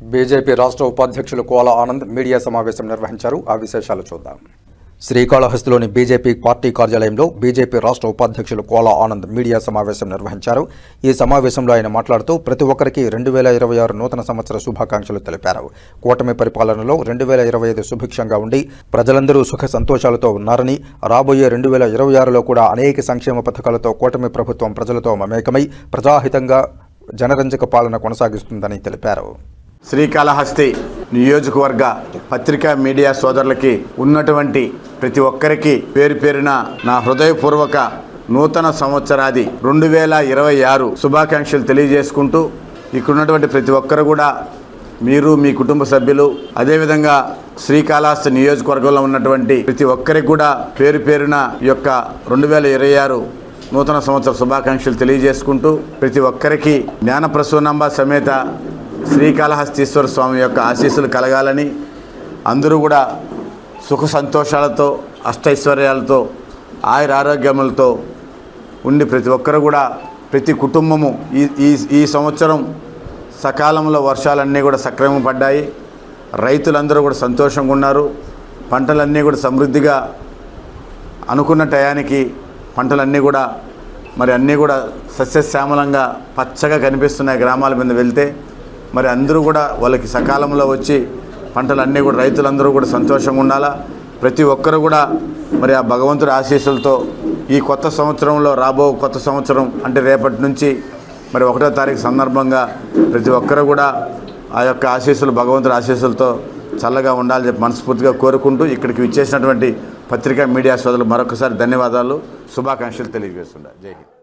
BJP రాష్ట్ర ఉపాధ్యక్షులు కోల Anand media సమావేశం నిర్వహించారు. ఆ విశేషాలు చూద్దాం. శ్రీకాళహస్తిలోని బీజేపీ పార్టీ కార్యాలయంలో బీజేపీ రాష్ట్ర ఉపాధ్యక్షులు కోల ఆనంద్ మీడియా సమావేశం నిర్వహించారు. ఈ సమావేశంలో ఆయన మాట్లాడుతూ ప్రతి ఒక్కరికి రెండు వేల ఇరవై ఆరు నూతన సంవత్సర శుభాకాంక్షలు తెలిపారు. కూటమి పరిపాలనలో రెండు వేల ఇరవై ఐదు సుభిక్షంగా ఉండి ప్రజలందరూ సుఖ సంతోషాలతో ఉన్నారని రాబోయే రెండు వేల ఇరవై ఆరులో కూడా అనేక సంక్షేమ పథకాలతో కూటమి ప్రభుత్వం ప్రజలతో మమేకమై ప్రజాహితంగా జనరంజక పాలన కొనసాగిస్తుందని తెలిపారు. శ్రీకాళహస్తి నియోజకవర్గ పత్రికా మీడియా సోదరులకి ఉన్నటువంటి ప్రతి ఒక్కరికి పేరు పేరున నా హృదయపూర్వక నూతన సంవత్సరాది రెండు వేల ఇరవై ఆరు శుభాకాంక్షలు తెలియజేసుకుంటూ ఇక్కడ ఉన్నటువంటి ప్రతి ఒక్కరు కూడా మీరు మీ కుటుంబ సభ్యులు అదేవిధంగా శ్రీకాళహస్తి నియోజకవర్గంలో ఉన్నటువంటి ప్రతి ఒక్కరికి కూడా పేరు పేరున యొక్క రెండు వేల ఇరవై ఆరు నూతన సంవత్సర శుభాకాంక్షలు తెలియజేసుకుంటూ ప్రతి ఒక్కరికి జ్ఞానప్రసూనంబ సమేత శ్రీకాళహస్తీశ్వర స్వామి యొక్క ఆశీస్సులు కలగాలని అందరూ కూడా సుఖ సంతోషాలతో అష్టైశ్వర్యాలతో ఆయుర ఆరోగ్యములతో ఉండి ప్రతి ఒక్కరు కూడా ప్రతి కుటుంబము ఈ ఈ ఈ సంవత్సరం సకాలంలో వర్షాలన్నీ కూడా సక్రమం పడ్డాయి. రైతులందరూ కూడా సంతోషంగా ఉన్నారు. పంటలన్నీ కూడా సమృద్ధిగా అనుకున్న టయానికి పంటలన్నీ కూడా మరి అన్నీ కూడా సస్యశ్యామలంగా పచ్చగా కనిపిస్తున్నాయి గ్రామాల మీద వెళ్తే. మరి అందరూ కూడా వాళ్ళకి సకాలంలో వచ్చి పంటలన్నీ కూడా రైతులందరూ కూడా సంతోషంగా ఉండాలా? ప్రతి ఒక్కరు కూడా మరి ఆ భగవంతుడి ఆశీస్సులతో ఈ కొత్త సంవత్సరంలో రాబో కొత్త సంవత్సరం అంటే రేపటి నుంచి మరి ఒకటో తారీఖు సందర్భంగా ప్రతి ఒక్కరు కూడా ఆ యొక్క ఆశీస్సులు భగవంతుడి ఆశీస్సులతో చల్లగా ఉండాలని చెప్పి మనస్ఫూర్తిగా కోరుకుంటూ ఇక్కడికి విచ్చేసినటువంటి పత్రికా మీడియా సోదరులు మరొకసారి ధన్యవాదాలు. శుభాకాంక్షలు తెలియజేస్తున్నారు జై హింద్.